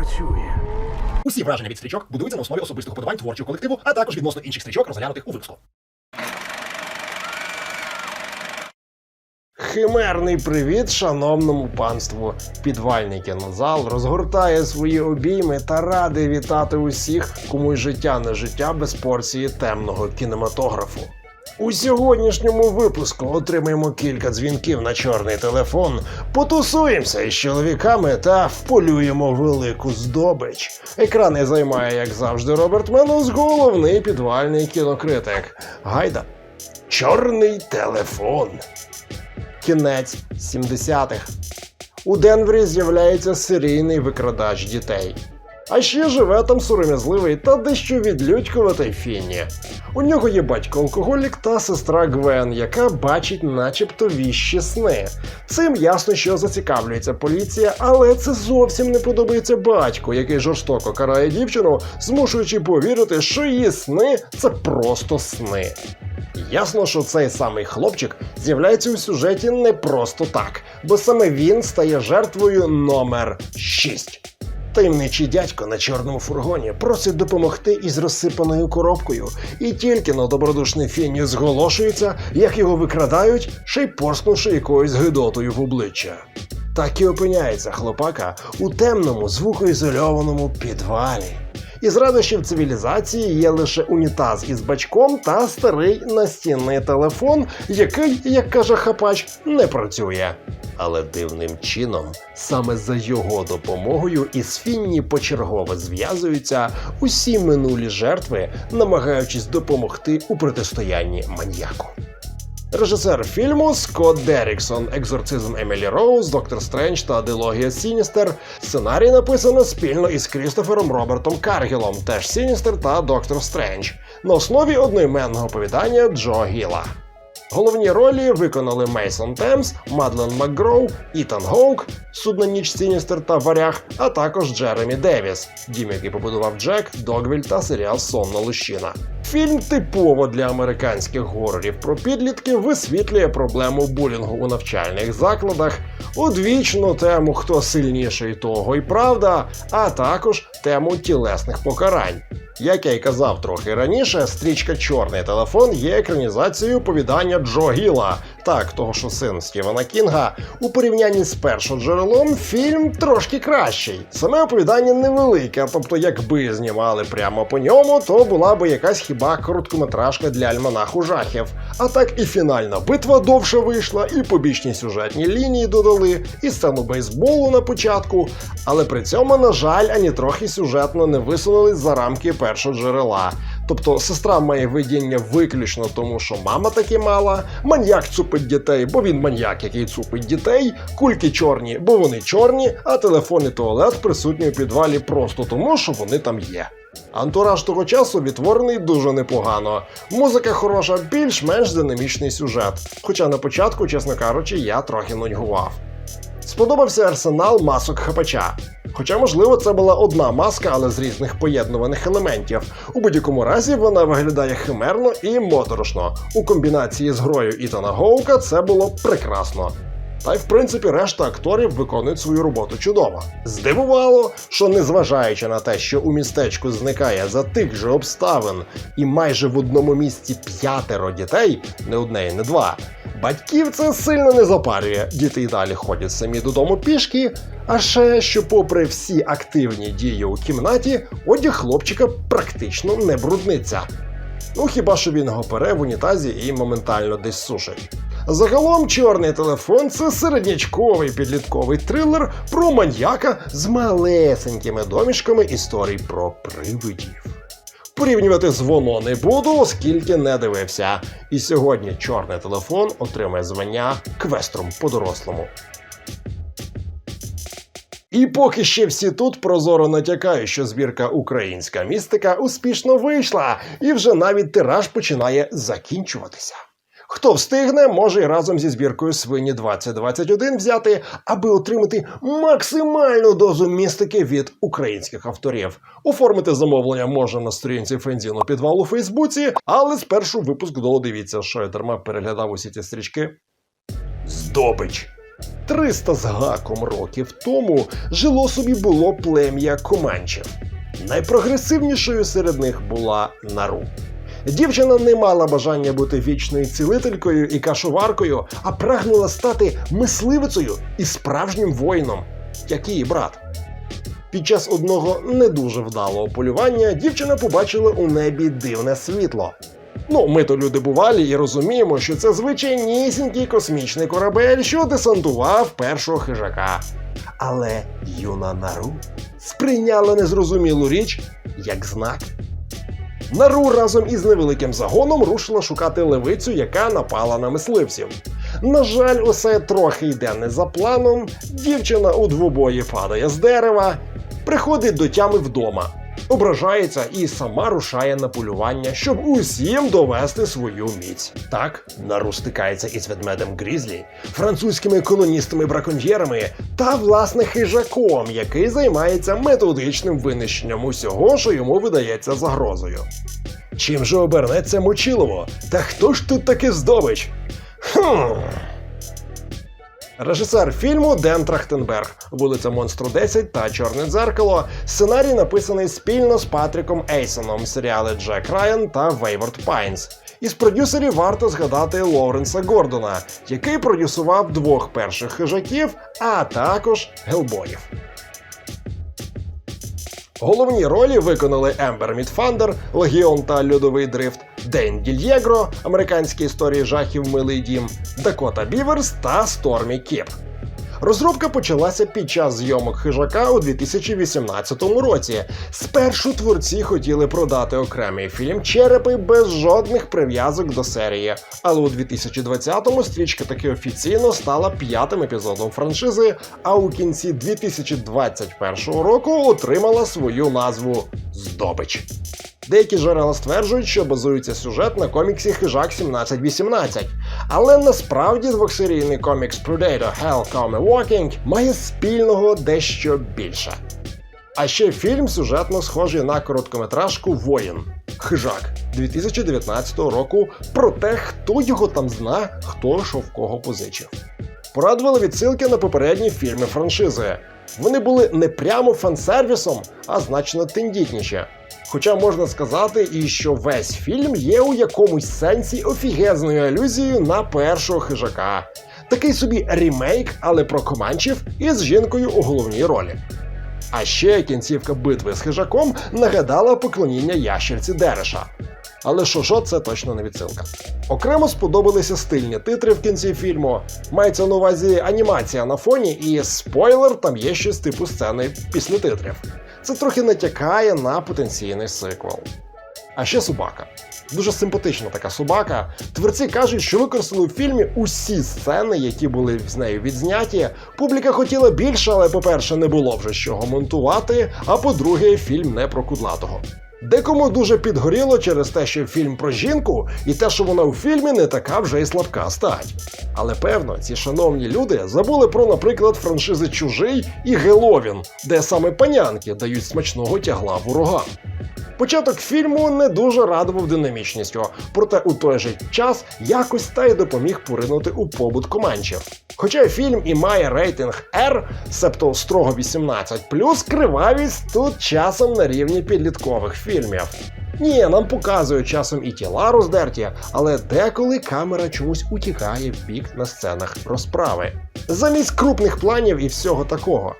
працює. Усі враження від стрічок будуються на основі особистих подобань творчого колективу, а також відносно інших стрічок, розглянутих у випуску. Химерний привіт шановному панству. Підвальний кінозал розгортає свої обійми та радий вітати усіх, кому й життя не життя без порції темного кінематографу. У сьогоднішньому випуску отримаємо кілька дзвінків на чорний телефон, потусуємося із чоловіками та вполюємо велику здобич. Екрани займає, як завжди, Роберт Менус, головний підвальний кінокритик. Гайда. Чорний телефон. Кінець 70-х. У Денвері з'являється серійний викрадач дітей. А ще живе там сором'язливий та дещо відлюдькуватий Фінні. У нього є батько алкоголік та сестра Гвен, яка бачить начебто віщі сни. Цим ясно, що зацікавлюється поліція, але це зовсім не подобається батьку, який жорстоко карає дівчину, змушуючи повірити, що її сни це просто сни. Ясно, що цей самий хлопчик з'являється у сюжеті не просто так, бо саме він стає жертвою номер 6. Таємничий дядько на чорному фургоні просить допомогти із розсипаною коробкою, і тільки на добродушний фіні зголошується, як його викрадають, ще й порснувши якоюсь гидотою в обличчя. Так і опиняється хлопака у темному звукоізольованому підвалі. Із радощів цивілізації є лише унітаз із бачком та старий настінний телефон, який, як каже хапач, не працює. Але дивним чином, саме за його допомогою із Фінні почергово зв'язуються усі минулі жертви, намагаючись допомогти у протистоянні маньяку. Режисер фільму Скотт Деріксон, екзорцизм Емілі Роуз, Доктор Стрендж та Дилогія Сіністер. Сценарій написано спільно із Крістофером Робертом Каргілом, теж Сіністер та Доктор Стрендж, на основі одноіменного оповідання Джо Гіла. Головні ролі виконали Мейсон Темс, Мадлен Макгроу, Ітан Гоук, Судна ніч Сіністер та Варяг, а також Джеремі Девіс, дім, який побудував Джек, Догвіль та серіал Сонна Лущина. Фільм типово для американських горорів про підлітків висвітлює проблему булінгу у навчальних закладах, одвічну тему хто сильніший, того й правда, а також тему тілесних покарань. Як я й казав трохи раніше, стрічка Чорний телефон є екранізацією повідання Джо Гіла, так того, що син Стівена Кінга. У порівнянні з першоджерелом фільм трошки кращий. Саме оповідання невелике, тобто, якби знімали прямо по ньому, то була би якась хіба короткометражка для альманаху жахів. А так і фінальна битва довше вийшла, і побічні сюжетні лінії додали, і сцену бейсболу на початку. Але при цьому, на жаль, ані трохи сюжетно не висунулись за рамки першоджерела. Тобто сестра має видіння виключно тому, що мама таки мала, маньяк цупить дітей, бо він маньяк, який цупить дітей, кульки чорні, бо вони чорні, а телефон і туалет присутні у підвалі просто тому, що вони там є. Антураж того часу відтворений дуже непогано. Музика хороша, більш-менш динамічний сюжет. Хоча на початку, чесно кажучи, я трохи нудьгував. Сподобався арсенал масок хапача. Хоча, можливо, це була одна маска, але з різних поєднуваних елементів. У будь-якому разі вона виглядає химерно і моторошно. У комбінації з грою Ітана Гоука це було прекрасно. Та й в принципі решта акторів виконують свою роботу чудово. Здивувало, що незважаючи на те, що у містечку зникає за тих же обставин, і майже в одному місці п'ятеро дітей, не одне і не два. Батьків це сильно не запарює. Діти й далі ходять самі додому пішки. А ще що, попри всі активні дії у кімнаті, одяг хлопчика практично не брудниться. Ну хіба що він його пере в унітазі і моментально десь сушить. Загалом чорний телефон це середнячковий підлітковий трилер про маньяка з малесенькими домішками історій про привидів. Порівнювати з воно не буду, оскільки не дивився. І сьогодні чорний телефон отримає звання квестром по-дорослому. І поки ще всі тут прозоро натякають, що збірка Українська містика успішно вийшла, і вже навіть тираж починає закінчуватися. Хто встигне, може й разом зі збіркою свині 2021 взяти, аби отримати максимальну дозу містики від українських авторів. Оформити замовлення можна на сторінці Фензіну підвал у Фейсбуці, але спершу випуск додивіться, що я дарма переглядав усі ці стрічки. Здобич. 300 з гаком років тому жило собі було плем'я команчів. Найпрогресивнішою серед них була Нару. Дівчина не мала бажання бути вічною цілителькою і кашоваркою, а прагнула стати мисливицею і справжнім воїном, як її брат. Під час одного не дуже вдалого полювання дівчина побачила у небі дивне світло. Ну, ми то люди бувалі і розуміємо, що це звичайнісінький космічний корабель, що десантував першого хижака. Але юна Нару сприйняла незрозумілу річ як знак. Нару разом із невеликим загоном рушила шукати левицю, яка напала на мисливців. На жаль, усе трохи йде не за планом. Дівчина у двобої падає з дерева, приходить до тями вдома, ображається і сама рушає на полювання, щоб усім довести свою міць. Так, Нару стикається із ведмедем Грізлі, французькими колоністами-браконьєрами та власне хижаком, який займається методичним винищенням усього, що йому видається загрозою. Чим же обернеться Мочилово? Та хто ж тут таки здобич? Хм. Режисер фільму Ден Трахтенберг, вулиця Монстру 10 та Чорне дзеркало. Сценарій написаний спільно з Патріком Ейсоном, серіали Джек Райан та Вейворд Пайнс. Із продюсерів варто згадати Лоуренса Гордона, який продюсував двох перших хижаків, а також Гелбоїв. Головні ролі виконали Ембер Мідфандер, Легіон та Льодовий Дрифт, Ден Дільєгро, американські історії жахів Милий Дім, Дакота Біверс та Стормі Кіп. Розробка почалася під час зйомок хижака у 2018 році. Спершу творці хотіли продати окремий фільм Черепи без жодних прив'язок до серії. Але у 2020-му стрічка таки офіційно стала п'ятим епізодом франшизи, а у кінці 2021 року отримала свою назву Здобич. Деякі джерела стверджують, що базується сюжет на коміксі Хижак 1718. Але насправді двохсерійний комікс Predator Hell Come Walking має спільного дещо більше. А ще фільм сюжетно схожий на короткометражку Воїн Хижак 2019 року про те, хто його там зна, хто що в кого позичив. Порадували відсилки на попередні фільми франшизи. Вони були не прямо фансервісом, а значно тендітніші. Хоча можна сказати і що весь фільм є у якомусь сенсі офігезною алюзією на першого хижака. Такий собі рімейк, але про команчів із жінкою у головній ролі. А ще кінцівка битви з хижаком нагадала поклоніння ящерці Дереша. Але що, це точно не відсилка. Окремо сподобалися стильні титри в кінці фільму. Мається на увазі анімація на фоні, і спойлер, там є щось типу сцени після титрів. Це трохи натякає на потенційний сиквел. А ще собака. Дуже симпатична така собака. Творці кажуть, що використали у фільмі усі сцени, які були з нею відзняті. Публіка хотіла більше, але, по-перше, не було вже з чого монтувати. А по-друге, фільм не про кудлатого. Декому дуже підгоріло через те, що фільм про жінку, і те, що вона у фільмі не така вже й слабка стать. Але певно, ці шановні люди забули про, наприклад, франшизи Чужий і Геловін, де саме панянки дають смачного тягла ворогам. Початок фільму не дуже радував динамічністю, проте у той же час якось та й допоміг поринути у побут команчів. Хоча фільм і має рейтинг R, себто строго 18+, кривавість тут часом на рівні підліткових фільмів. Ні, нам показують часом і тіла роздерті, але деколи камера чомусь утікає в бік на сценах розправи. Замість крупних планів і всього такого.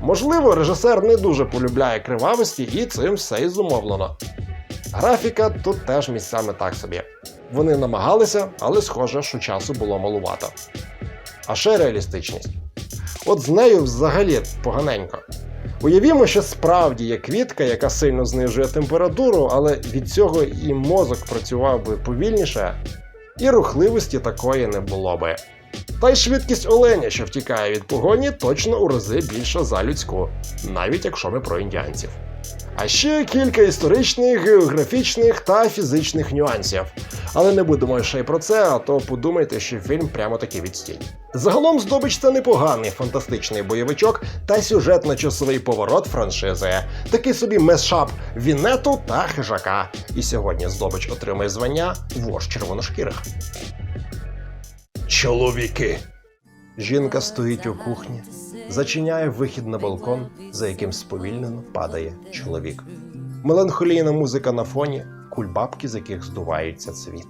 Можливо, режисер не дуже полюбляє кривавості і цим все і зумовлено. Графіка тут теж місцями так собі. Вони намагалися, але схоже, що часу було малувато. А ще реалістичність. От з нею взагалі поганенько. Уявімо, що справді є квітка, яка сильно знижує температуру, але від цього і мозок працював би повільніше, і рухливості такої не було би. Та й швидкість оленя, що втікає від погоні, точно у рази більша за людську, навіть якщо ми про індіанців. А ще кілька історичних, географічних та фізичних нюансів. Але не будемо ще й про це, а то подумайте, що фільм прямо таки відстій. Загалом здобич це непоганий фантастичний бойовичок та сюжетно-часовий поворот франшизи. Такий собі месшап Вінету та хижака. І сьогодні здобич отримує звання вождь червоношкірих. Чоловіки. Жінка стоїть у кухні, зачиняє вихід на балкон, за яким сповільнено падає чоловік. Меланхолійна музика на фоні, кульбабки, з яких здувається цвіт.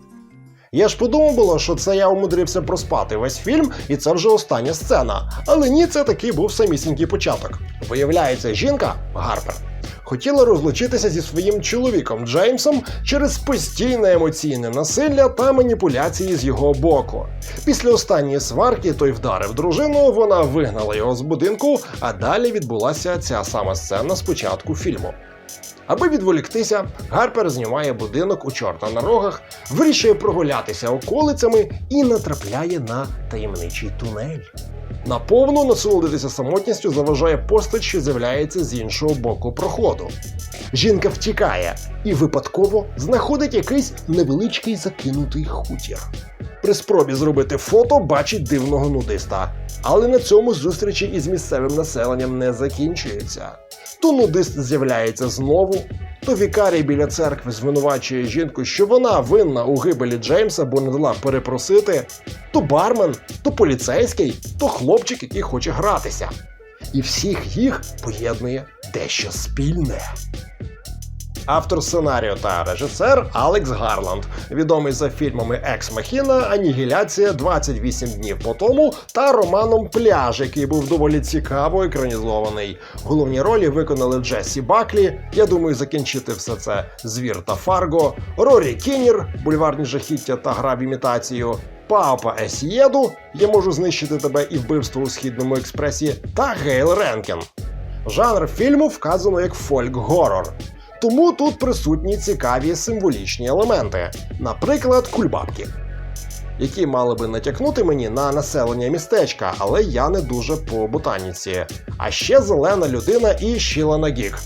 Я ж подумав було, що це я умудрився проспати весь фільм, і це вже остання сцена. Але ні, це таки був самісінький початок. Виявляється, жінка Гарпер хотіла розлучитися зі своїм чоловіком Джеймсом через постійне емоційне насилля та маніпуляції з його боку. Після останньої сварки той вдарив дружину, вона вигнала його з будинку, а далі відбулася ця сама сцена з початку фільму. Аби відволіктися, Гарпер знімає будинок у чорта на рогах, вирішує прогулятися околицями і натрапляє на таємничий тунель. Наповну насолодитися самотністю заважає постать, що з'являється з іншого боку проходу. Жінка втікає і випадково знаходить якийсь невеличкий закинутий хутір. При спробі зробити фото бачить дивного нудиста, але на цьому зустрічі із місцевим населенням не закінчується. То нудист з'являється знову, то вікарій біля церкви звинувачує жінку, що вона винна у гибелі Джеймса, бо не дала перепросити, то бармен, то поліцейський, то хлопчик, який хоче гратися. І всіх їх поєднує дещо спільне. Автор сценарію та режисер Алекс Гарланд, відомий за фільмами Екс Махіна, Анігіляція 28 днів по тому та романом Пляж, який був доволі цікаво екранізований. Головні ролі виконали Джесі Баклі. Я думаю, закінчити все це звір та Фарго, Рорі Кіннер, бульварні жахіття та гра в імітацію. Паопа Есієду, я можу знищити тебе і вбивство у східному експресі, та Гейл Ренкен. Жанр фільму вказано як фольк-горор. Тому тут присутні цікаві символічні елементи, наприклад, кульбабки, які мали би натякнути мені на населення містечка, але я не дуже по ботаніці. А ще зелена людина і щілана гік.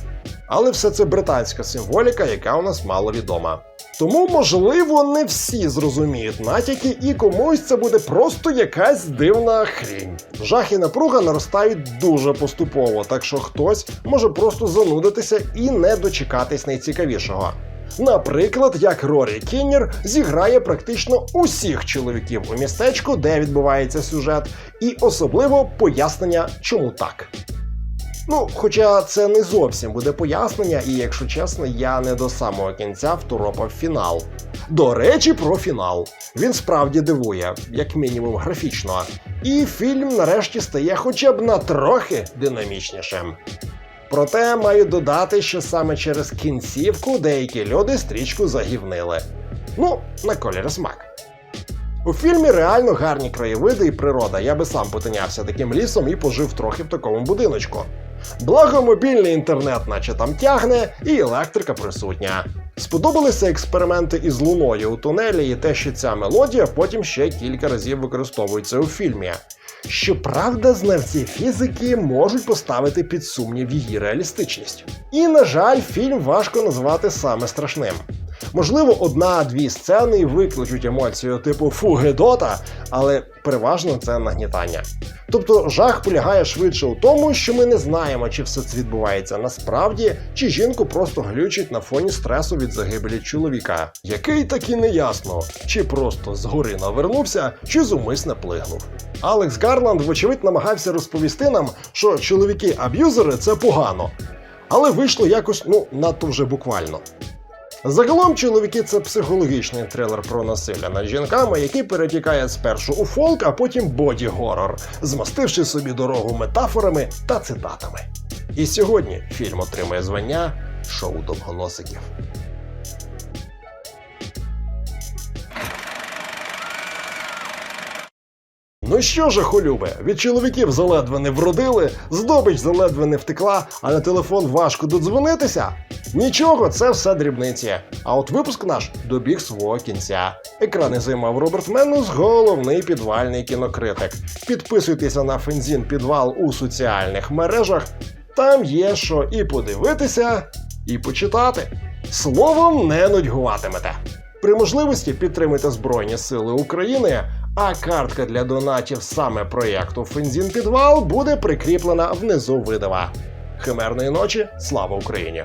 Але все це британська символіка, яка у нас мало відома. Тому, можливо, не всі зрозуміють натяки, і комусь це буде просто якась дивна хрінь. Жах і напруга наростають дуже поступово, так що хтось може просто занудитися і не дочекатись найцікавішого. Наприклад, як Рорі Кіннер зіграє практично усіх чоловіків у містечку, де відбувається сюжет, і особливо пояснення, чому так. Ну, хоча це не зовсім буде пояснення, і якщо чесно, я не до самого кінця второпав фінал. До речі, про фінал. Він справді дивує, як мінімум графічно. І фільм нарешті стає хоча б на трохи динамічнішим. Проте маю додати, що саме через кінцівку деякі люди стрічку загівнили. Ну, на колір смак. У фільмі реально гарні краєвиди і природа. Я би сам потинявся таким лісом і пожив трохи в такому будиночку. Благо, мобільний інтернет, наче там тягне, і електрика присутня. Сподобалися експерименти із луною у тунелі і те, що ця мелодія потім ще кілька разів використовується у фільмі. Щоправда, знавці фізики можуть поставити під сумнів її реалістичність. І, на жаль, фільм важко назвати саме страшним. Можливо, одна-дві сцени викличуть емоцію типу фу гедота, але переважно це нагнітання. Тобто жах полягає швидше у тому, що ми не знаємо, чи все це відбувається насправді, чи жінку просто глючить на фоні стресу від загибелі чоловіка, який так і не ясно, чи просто згори навернувся, чи зумисне плигнув. Алекс Гарланд, вочевидь, намагався розповісти нам, що чоловіки-аб'юзери це погано, але вийшло якось ну надто вже буквально. Загалом, чоловіки це психологічний трилер про насилля над жінками, який перетікає спершу у фолк, а потім боді-горор, змастивши собі дорогу метафорами та цитатами. І сьогодні фільм отримує звання шоу довгоносиків. Ну що ж, холюбе, від чоловіків заледве не вродили, здобич заледве не втекла, а на телефон важко додзвонитися. Нічого, це все дрібниці. А от випуск наш добіг свого кінця. Екрани займав Роберт Менус, головний підвальний кінокритик. Підписуйтеся на Фензін Підвал у соціальних мережах. Там є що і подивитися, і почитати. Словом, не нудьгуватимете. При можливості підтримуйте Збройні Сили України. А картка для донатів саме проєкту Фензін Підвал буде прикріплена внизу видава. Химерної ночі, слава Україні!